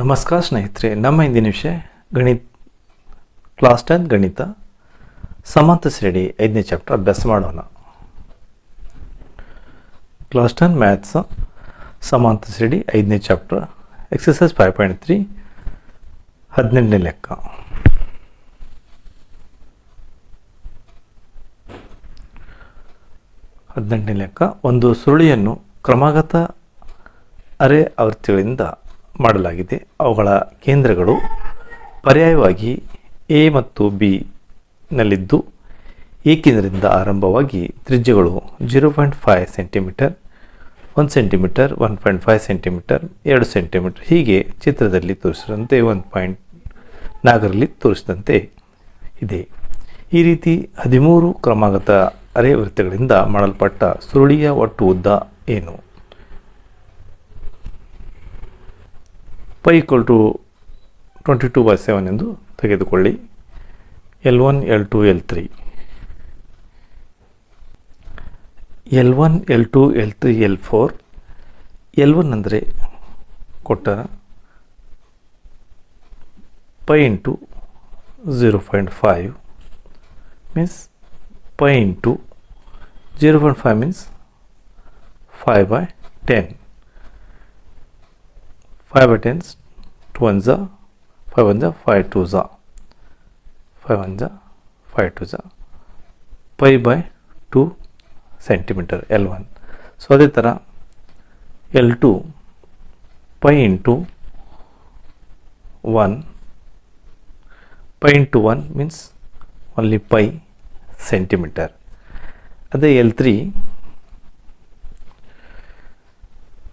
ನಮಸ್ಕಾರ ಸ್ನೇಹಿತರೆ, ನಮ್ಮ ಇಂದಿನ ವಿಷಯ ಗಣಿತ ಕ್ಲಾಸ್ ಟೆನ್ ಗಣಿತ, ಸಮಾಂತ ಶ್ರೇಣಿ ಐದನೇ ಚಾಪ್ಟರ್ ಅಭ್ಯಾಸ ಮಾಡೋಣ. ಕ್ಲಾಸ್ ಟೆನ್ ಮ್ಯಾಥ್ಸ್ ಸಮಾಂತ ಶ್ರೇಣಿ ಐದನೇ chapter exercise five point three ಹದಿನೆಂಟನೇ ಲೆಕ್ಕ. ಹದಿನೆಂಟನೇ ಲೆಕ್ಕ, ಒಂದು ಸುರುಳಿಯನ್ನು ಕ್ರಮಾಗತ ಅರೆ ಆವೃತ್ತಿಗಳಿಂದ ಮಾಡಲಾಗಿದೆ. ಅವುಗಳ ಕೇಂದ್ರಗಳು ಪರ್ಯಾಯವಾಗಿ ಎ ಮತ್ತು ಬಿ ನಲ್ಲಿದ್ದು ಈ ಕೇಂದ್ರದಿಂದ ಆರಂಭವಾಗಿ ತ್ರಿಜ್ಯಗಳು zero point five centimetre one centimetre, one point five centimetre, ಎರಡು ಸೆಂಟಿಮೀಟರ್, ಹೀಗೆ ಚಿತ್ರದಲ್ಲಿ ತೋರಿಸಿದಂತೆ ಒನ್ ಪಾಯಿಂಟ್ ನಾಲ್ಕರಲ್ಲಿ ತೋರಿಸಿದಂತೆ ಇದೆ. ಈ ರೀತಿ ಹದಿಮೂರು ಕ್ರಮಾಗತ ಅರೆ ವೃತ್ತಗಳಿಂದ ಮಾಡಲ್ಪಟ್ಟ ಸುರುಳಿಯ ಒಟ್ಟು ಉದ್ದ ಏನು? Pi equal to twenty two by seven ಎಂದು ತೆಗೆದುಕೊಳ್ಳಿ. L one L two L three L one L two L three L four L one ಅಂದರೆ ಕೊಟ್ಟ pi into zero point five means pi into zero point five means five by ten five by tens two one ಝ five one ಝ five two ಝ five one ಝ five two ಝ pi by two centimetre L one so ಅದೇ ಥರ L two pi into one pi into one means only pi centimeter ಅದೇ L three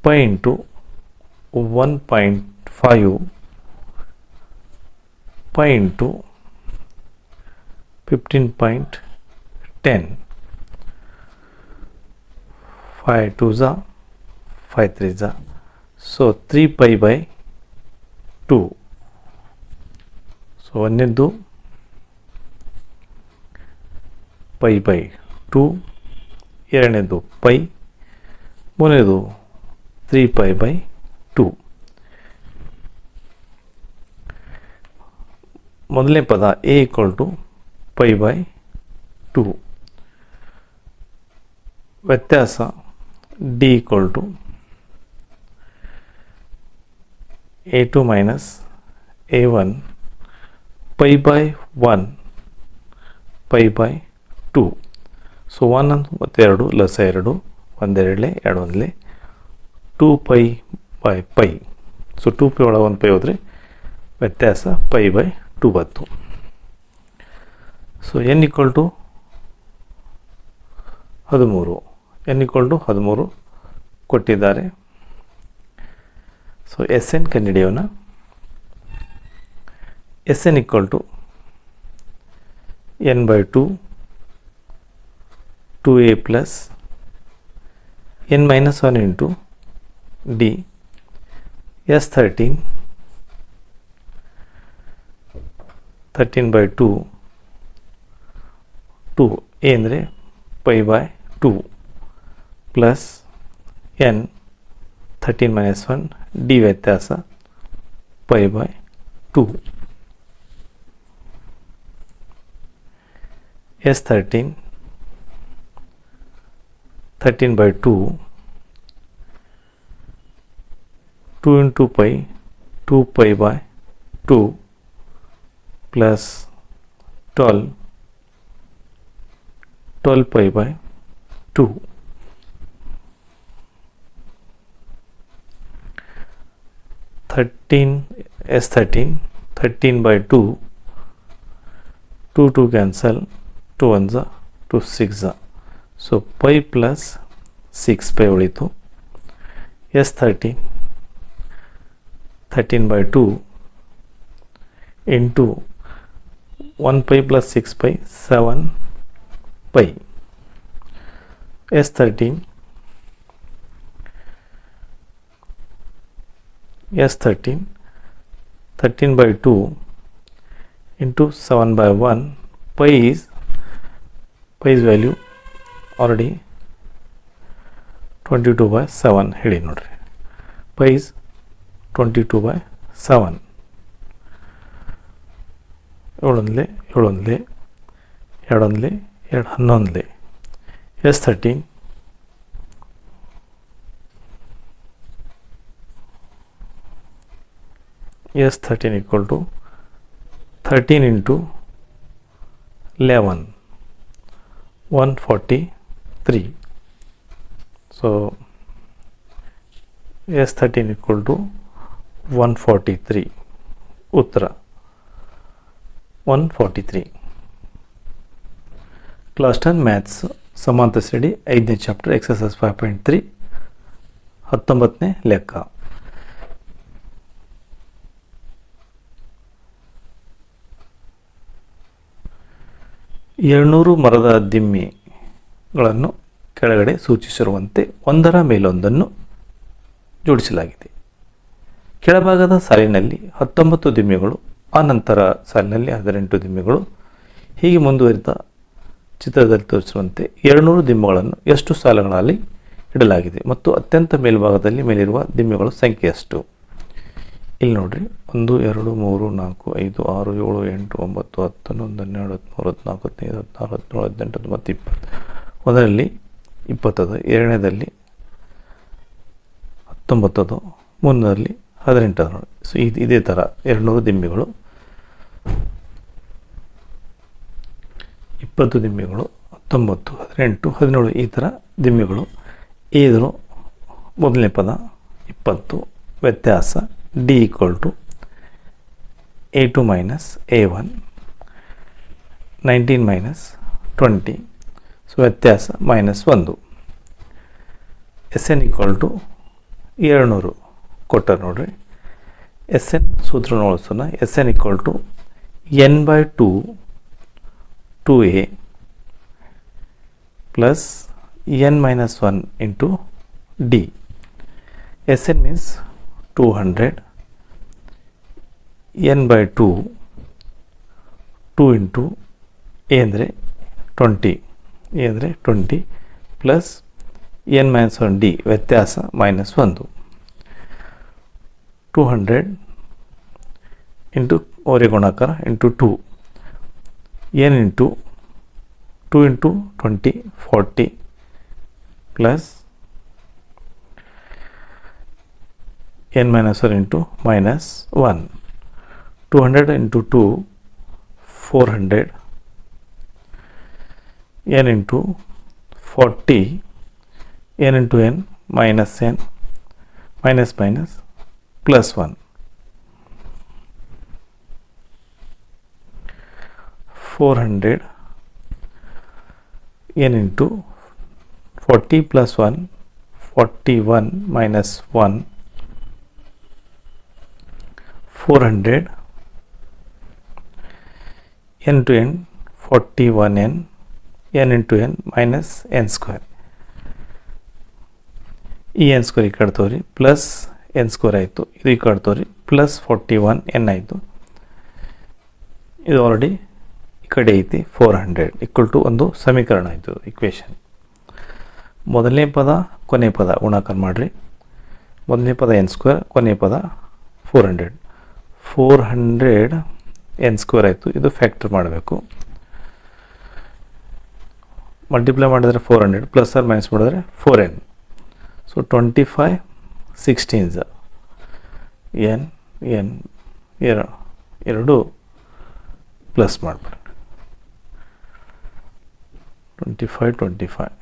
pi into one point five pi into fifteen point ten five two ಝ five three ಝ so three pi by two so ಒಂದನೇದ್ದು pi by two ಎರಡನೇದು pi ಮೂರನೇದು three pi by two ಮೊದಲನೇ ಪದ A equal to pi by two ವ್ಯತ್ಯಾಸ D equal to A two minus A one pi by one pi by two so one ಅಂತ ಮತ್ತೆರಡು ಲಸ ಎರಡು, ಒಂದೆರಡಲೆ ಎರಡು ಒಂದಲೆ two pi by pi. So two pi ಒಳಗೆ ಒಂದು ಪೈ ಹೋದ್ರೆ ವ್ಯತ್ಯಾಸ ಪೈ ಬೈ ಟು ಬತ್ತು ಸೊ ಎನ್ ಈಕ್ವಲ್ ಟು ಹದಿಮೂರು. ಎನ್ ಈಕ್ವಲ್ ಟು ಹದಿಮೂರು ಕೊಟ್ಟಿದ್ದಾರೆ. ಸೊ ಎಸ್ ಎನ್ ಕಂಡುಹಿಡಿಯೋಣ. S n equal to n by two two a plus n minus one into d S thirteen thirteen by two two n रे by two plus n thirteen minus one d व्यत्यास pi by two S thirteen thirteen by two two into pi two pi by two plus twelve twelve pi by two thirteen S thirteen thirteen by two two two cancel two one जा two six जा so pi plus six pi उतु S thirteen thirteen by two into one pi plus six pi seven pi is thirteen is thirteen thirteen by two into seven by one pi is pi's value already twenty two by seven ಹೇಳಿ ನೋಡ್ರಿ pies twenty two by seven ಏಳೊಂದಲೇ ಏಳೊಂದಲೇ ಎರಡೊಂದಲೇ ಎರಡು ಹನ್ನೊಂದಲೇ S thirteen S thirteen equal to thirteen into eleven one forty three so S thirteen equal to one forty three ಉತ್ತರ one forty three class ten maths ಸಮಾಂತ ಸ್ಟಡಿ ಐದನೇ chapter exercise five point three ಹತ್ತೊಂಬತ್ತನೇ ಲೆಕ್ಕ. ಏಳ್ನೂರು ಮರದ ದಿಮ್ಮಿಗಳನ್ನು ಕೆಳಗಡೆ ಸೂಚಿಸಿರುವಂತೆ ಒಂದರ ಮೇಲೊಂದನ್ನು ಜೋಡಿಸಲಾಗಿದೆ. ಕೆಳಭಾಗದ ಸಾಲಿನಲ್ಲಿ ಹತ್ತೊಂಬತ್ತು ದಿಮ್ಮಿಗಳು ಆನಂತರ ಸಾಲಿನಲ್ಲಿ ಹದಿನೆಂಟು ದಿಮ್ಮಿಗಳು. ಹೀಗೆ ಮುಂದುವರಿದ ಚಿತ್ರದಲ್ಲಿ ತೋರಿಸಿರುವಂತೆ ಎರಡುನೂರು ದಿಮ್ಮಗಳನ್ನು ಎಷ್ಟು ಸಾಲುಗಳಲ್ಲಿ ಇಡಲಾಗಿದೆ ಮತ್ತು ಅತ್ಯಂತ ಮೇಲ್ಭಾಗದಲ್ಲಿ ಮೇಲಿರುವ ದಿಮ್ಮಿಗಳ ಸಂಖ್ಯೆ ಎಷ್ಟು? ಇಲ್ಲಿ ನೋಡಿರಿ, ಒಂದು, ಎರಡು, ಮೂರು, ನಾಲ್ಕು, ಐದು, ಆರು, ಏಳು, ಎಂಟು, ಒಂಬತ್ತು, ಹತ್ತು, ಹನ್ನೊಂದು, ಹನ್ನೆರಡು, ಹದಿಮೂರು, ಹದಿನಾಲ್ಕು, ಹದಿನೈದು, ಹದಿನಾರು, ಹದಿನೇಳು, ಹದಿನೆಂಟು ಹತ್ತೊಂಬತ್ತು ಇಪ್ಪತ್ತು. ಒಂದರಲ್ಲಿ ಇಪ್ಪತ್ತದು, ಎರಡನೇದಲ್ಲಿ ಹತ್ತೊಂಬತ್ತದು, ಮೂರನೇದಲ್ಲಿ ಹದಿನೆಂಟು ಹದಿನೇಳು. ಸೊ ಇದು ಇದೇ ಥರ ಎರಡುನೂರು ದಿಮ್ಮಿಗಳು, ಇಪ್ಪತ್ತು ದಿಮ್ಮಿಗಳು, ಹತ್ತೊಂಬತ್ತು, ಹದಿನೆಂಟು, ಹದಿನೇಳು ಈ ಥರ ದಿಮ್ಮಿಗಳು. ಏದರು ಮೊದಲನೇ ಪದ, ಇಪ್ಪತ್ತು, ವ್ಯತ್ಯಾಸ d equal to a two minus a one nineteen minus twenty so ವ್ಯತ್ಯಾಸ ಮೈನಸ್ ಒಂದು. ಎಸ್ ಎನ್ ಈಕ್ವಲ್ ಟು ಏಳ್ನೂರು ಕೊಟ್ಟಾರೆ ನೋಡ್ರಿ. ಎಸ್ ಎನ್ ಸೂತ್ರ ನೋಡಿಸೋಣ. S n equal to n by two two a plus n minus one into d S n means two hundred n by two two into a ಅಂದರೆ twenty a ಅಂದರೆ twenty plus n minus one d ವ್ಯತ್ಯಾಸ minus ಒಂದು. 200 into Oregonaka into 2 n into 2 into 20 40 plus n minus 1 into minus 1 200 into 2 400 n into 40 n into n minus n minus minus minus n minus minus plus one four hundred n into 40 plus 1 41 minus 1 400 n to n 41 n n into n minus n square. ಈ N square ಈ ಕಡೆ ತೋರಿ plus N square ಆಯಿತು. ಇದು ಈ ಕಡೆ ತೋರಿ. Plus forty one N ಆಯಿತು. ಇದು ಆಲ್ರೆಡಿ ಈ ಕಡೆ ಐತಿ. ಫೋರ್ ಹಂಡ್ರೆಡ್ ಈಕ್ವಲ್ ಟು ಒಂದು ಸಮೀಕರಣ ಆಯಿತು ಇಕ್ವೇಷನ್ ಮೊದಲನೇ ಪದ, ಕೊನೆ ಪದ ಗುಣಾಕಾರ ಮಾಡಿರಿ. ಮೊದಲನೇ ಪದ ಎನ್ ಸ್ಕ್ವೇರ್ ಕೊನೆ ಪದ four hundred four hundred n square ಆಯಿತು. ಇದು ಫ್ಯಾಕ್ಟರ್ ಮಾಡಬೇಕು. ಮಲ್ಟಿಪ್ಲೈ ಮಾಡಿದರೆ four hundred plus R minus ಮಾಡಿದ್ರೆ four n so twenty five sixteens n n ಎರಡು ಎರಡು ಪ್ಲಸ್ ಮಾಡಿಬಿಡಿ. ಟ್ವೆಂಟಿ ಫೈವ್ ಟ್ವೆಂಟಿ ಫೈವ್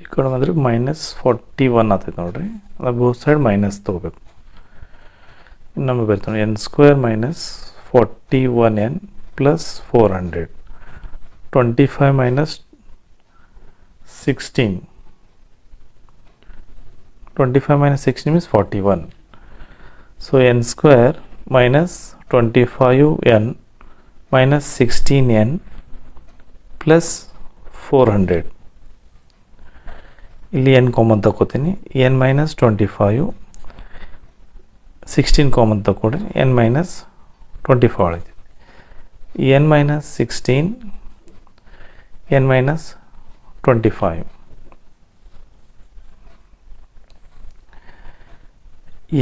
ಈ ಮೈನಸ್ ಫಾರ್ಟಿ ಒನ್ ಆಗ್ತೈತೆ ನೋಡಿರಿ ಅದು ಸೈಡ್ ಮೈನಸ್ ತೊಗೋಬೇಕು. ಇನ್ನೊಮ್ಮೆ ಬರ್ತಾನೆ n square minus forty one n plus four hundred twenty five minus sixteen twenty five minus sixteen means forty one so n square minus twenty five n minus sixteen n plus four hundred ಇಲ್ಲಿ n common ತಗೋತೀನಿ n minus twenty five sixteen common ತಗೊಳ್ರಿ n minus twenty five ಉಳಿತೈತಿ n minus sixteen n minus twenty five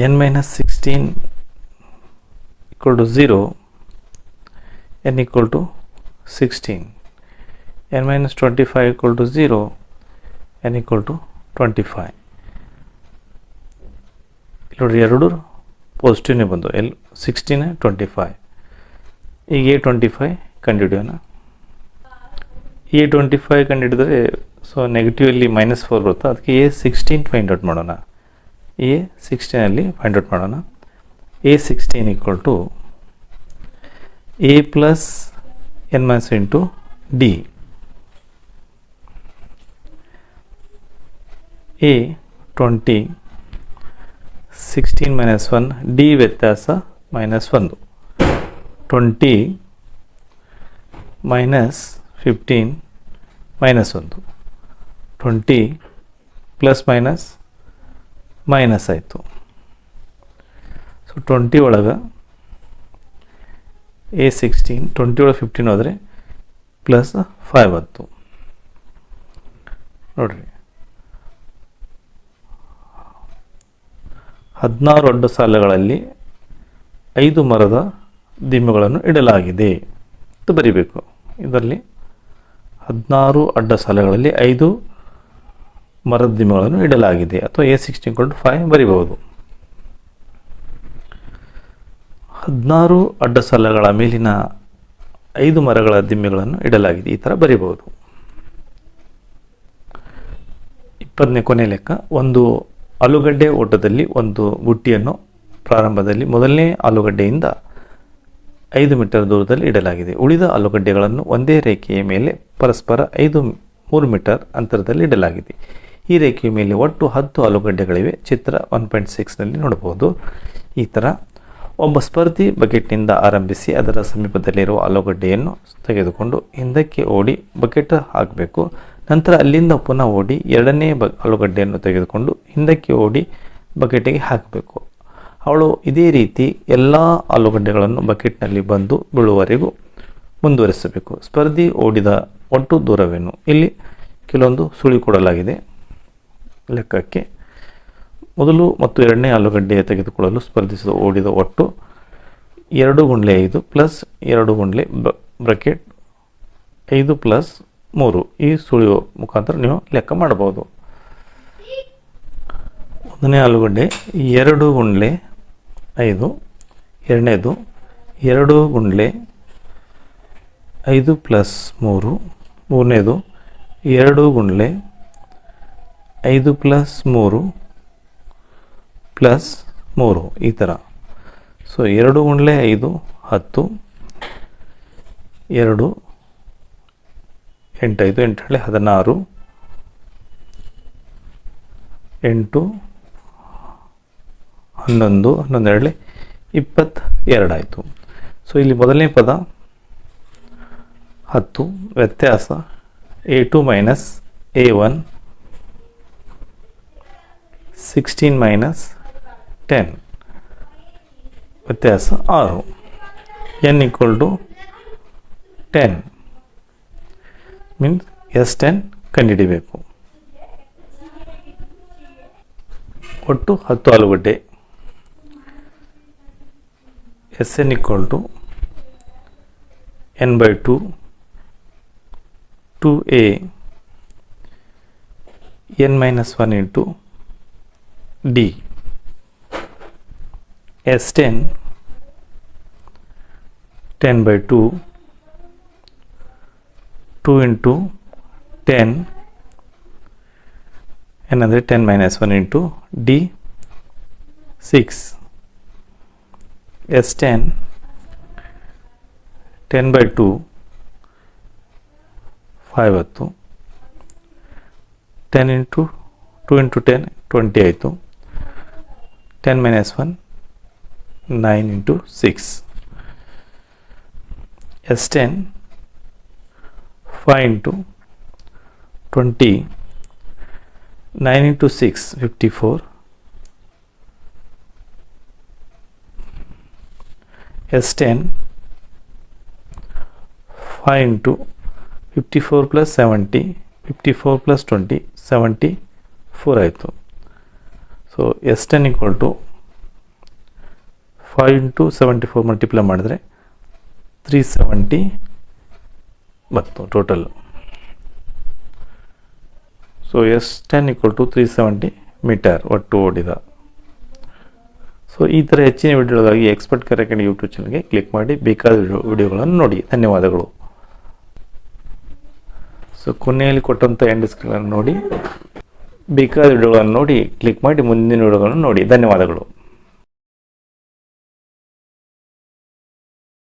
n minus 16 equal to 0 n equal to 16 n minus 25 equal to 0 n equal to 25 ಇಲ್ಲಿ ನೋಡ್ರಿ ಎರಡು ಪಾಸಿಟಿವ್ನೇ ಬಂದು L sixteen twenty five ಈಗ A twenty five ಕಂಡುಹಿಡಿಯೋಣ A twenty five ಕಂಡುಹಿಡಿದ್ರೆ so ನೆಗೆಟಿವಲ್ಲಿ minus four ಬರುತ್ತೆ. ಅದಕ್ಕೆ ಎ ಸಿಕ್ಸ್ಟೀನ್ ಫೈಂಡ್ ಔಟ್ ಮಾಡೋಣ. ಎ ಸಿಕ್ಸ್ಟೀನಲ್ಲಿ ಫೈಂಡ್ ಔಟ್ ಮಾಡೋಣ. A sixteen equal to a plus n minus into d a twenty sixteen minus one d ವ್ಯತ್ಯಾಸ minus ಒಂದು. ಟ್ವೆಂಟಿ ಮೈನಸ್ ಫಿಫ್ಟೀನ್ ಮೈನಸ್ ಒಂದು. Twenty plus minus minus ಆಯಿತು. So twenty ಒಳಗೆ A sixteen twenty ಒಳಗೆ fifteen ಹೋದರೆ plus five ಹತ್ತು ನೋಡಿರಿ. ಹದಿನಾರು ಅಡ್ಡ ಸಾಲುಗಳಲ್ಲಿ ಐದು ಮರದ ದಿಮ್ಮಗಳನ್ನು ಇಡಲಾಗಿದೆ. ಅಂತ ಬರಿಬೇಕು. ಇದರಲ್ಲಿ ಹದಿನಾರು ಅಡ್ಡ ಸಾಲುಗಳಲ್ಲಿ ಐದು ಮರದಿಮ್ಮಗಳನ್ನು ಇಡಲಾಗಿದೆ. ಅಥವಾ ಎ ಸಿಕ್ಸ್ಟೀನ್ ಕೊಂಡು ಫೈವ್ ಬರಿಬಹುದು. ಹದಿನಾರು ಅಡ್ಡ ಸಾಲುಗಳ ಮೇಲಿನ ಐದು ಮರಗಳ ದಿಮ್ಮೆಗಳನ್ನು ಇಡಲಾಗಿದೆ. ಈ ಥರ ಬರಿಬಹುದು. ಇಪ್ಪತ್ತನೇ ಕೊನೆ ಲೆಕ್ಕ. ಒಂದು ಆಲೂಗಡ್ಡೆ ಓಟದಲ್ಲಿ ಒಂದು ಬುಟ್ಟಿಯನ್ನು ಪ್ರಾರಂಭದಲ್ಲಿ ಮೊದಲನೇ ಆಲೂಗಡ್ಡೆಯಿಂದ ಐದು ಮೀಟರ್ ದೂರದಲ್ಲಿ ಇಡಲಾಗಿದೆ. ಉಳಿದ ಆಲೂಗಡ್ಡೆಗಳನ್ನು ಒಂದೇ ರೇಖೆಯ ಮೇಲೆ ಪರಸ್ಪರ ಐದು, ಮೂರು ಮೀಟರ್ ಅಂತರದಲ್ಲಿ ಇಡಲಾಗಿದೆ. ಈ ರೇಖೆಯ ಮೇಲೆ ಒಟ್ಟು ಹತ್ತು ಆಲೂಗಡ್ಡೆಗಳಿವೆ ಚಿತ್ರ ಒನ್ ಪಾಯಿಂಟ್ ಸಿಕ್ಸ್ನಲ್ಲಿ ನೋಡಬಹುದು. ಈ ಥರ ಒಬ್ಬ ಸ್ಪರ್ಧಿ ಬಕೆಟ್ನಿಂದ ಆರಂಭಿಸಿ ಅದರ ಸಮೀಪದಲ್ಲಿರುವ ಆಲೂಗಡ್ಡೆಯನ್ನು ತೆಗೆದುಕೊಂಡು ಹಿಂದಕ್ಕೆ ಓಡಿ ಬಕೆಟ್ ಹಾಕಬೇಕು. ನಂತರ ಅಲ್ಲಿಂದ ಪುನಃ ಓಡಿ ಎರಡನೇ ಬ ಆಲೂಗಡ್ಡೆಯನ್ನು ತೆಗೆದುಕೊಂಡು ಹಿಂದಕ್ಕೆ ಓಡಿ ಬಕೆಟಿಗೆ ಹಾಕಬೇಕು. ಅವಳು ಇದೇ ರೀತಿ ಎಲ್ಲ ಆಲೂಗಡ್ಡೆಗಳನ್ನು ಬಕೆಟ್ನಲ್ಲಿ ಬಂದು ಬೀಳುವವರೆಗೂ ಮುಂದುವರಿಸಬೇಕು. ಸ್ಪರ್ಧಿ ಓಡಿದ ಒಟ್ಟು ದೂರವೇನು? ಇಲ್ಲಿ ಕೆಲವೊಂದು ಸುಳಿ ಕೊಡಲಾಗಿದೆ. ಲೆಕ್ಕಕ್ಕೆ ಮೊದಲು ಮತ್ತು ಎರಡನೇ ಆಲೂಗಡ್ಡೆ ತೆಗೆದುಕೊಳ್ಳಲು ಸ್ಪರ್ಧಿಸಿದ ಓಡಿದ ಒಟ್ಟು ಎರಡು ಗುಂಡ್ಲೆ ಐದು ಪ್ಲಸ್ ಎರಡು ಗುಂಡ್ಲೆ ಬ್ರಕೆಟ್ ಐದು ಪ್ಲಸ್ ಮೂರು. ಈ ಸುಳಿಯುವ ಮುಖಾಂತರ ನೀವು ಲೆಕ್ಕ ಮಾಡಬಹುದು. ಒಂದನೇ ಆಲೂಗಡ್ಡೆ ಎರಡು ಗುಂಡ್ಲೆ ಐದು, ಎರಡನೇದು ಎರಡು ಗುಂಡ್ಲೆ ಐದು ಪ್ಲಸ್ ಮೂರು, ಮೂರನೇದು ಎರಡು ಗುಂಡ್ಲೆ ಐದು ಪ್ಲಸ್ ಮೂರು ಪ್ಲಸ್ ಮೂರು, ಈ ಥರ. ಸೊ, ಎರಡು ಗುಂಡ್ಲೆ ಐದು, ಹತ್ತು, ಎರಡು ಎಂಟೈದು ಹೇಳಿ ಹದಿನಾರು, ಎಂಟು ಹನ್ನೊಂದು ಹನ್ನೊಂದೆರಡಲಿ ಇಪ್ಪತ್ತ ಎರಡಾಯಿತು ಸೊ ಇಲ್ಲಿ ಮೊದಲನೇ ಪದ ಹತ್ತು, ವ್ಯತ್ಯಾಸ a two minus a one sixteen minus ten ವ್ಯತ್ಯಾಸ ಆರು. N equal to ten means S ten ಕಂಡುಹಿಡಿಬೇಕು. ಒಟ್ಟು ಹತ್ತು ಆಲೂಗಡ್ಡೆ. S n equal to n by two two a n minus one into d S ten ten by two two into ten ಏನಂದರೆ ten minus one into d six S ten ten by two five ಹತ್ತು ten into two into ten twenty ಆಯಿತು ten minus one nine into six S ten five into twenty nine into six fifty four S ten five into fifty four plus seventy, fifty four plus twenty, seventy four ಆಯಿತು. So S ten equal to five into seventy four multiply ಮಾಡಿದರೆ three seventy ಬಂತು total so S ten equal to three seventy metre ಒಟ್ಟು ಓಡಿದ. So ಈ ಥರ ಹೆಚ್ಚಿನ ವಿಡಿಯೋಗಳಿಗಾಗಿ expert correct YouTube ಚಾನಲ್ಗೆ ಕ್ಲಿಕ್ ಮಾಡಿ ಬೇಕಾದ ವಿಡಿಯೋ ವಿಡಿಯೋಗಳನ್ನು ನೋಡಿ. ಧನ್ಯವಾದಗಳು. ಸೊ ಕೊನೆಯಲ್ಲಿ ಕೊಟ್ಟಂಥ ಎಂಡ್ ಸ್ಕ್ರೀನ್ ನೋಡಿ. ಬೇಕಾದ ವಿಡಿಯೋಗಳನ್ನು ನೋಡಿ ಕ್ಲಿಕ್ ಮಾಡಿ ಮುಂದಿನ ವಿಡಿಯೋಗಳನ್ನು ನೋಡಿ. ಧನ್ಯವಾದಗಳು.